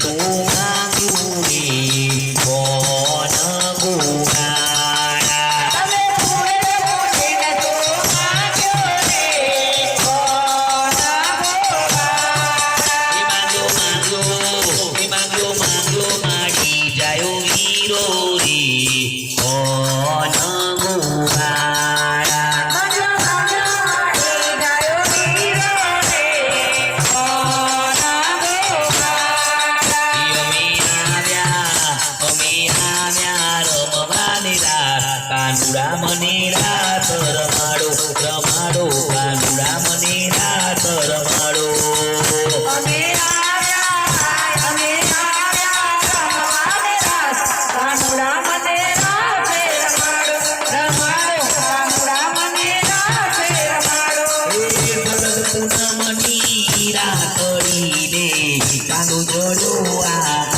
तू કાનુડા મને રાત રમાડો રમાડો કાનુડા મને રાત રમાડો પૂનમની રાખડી ને કાનું જોડું આ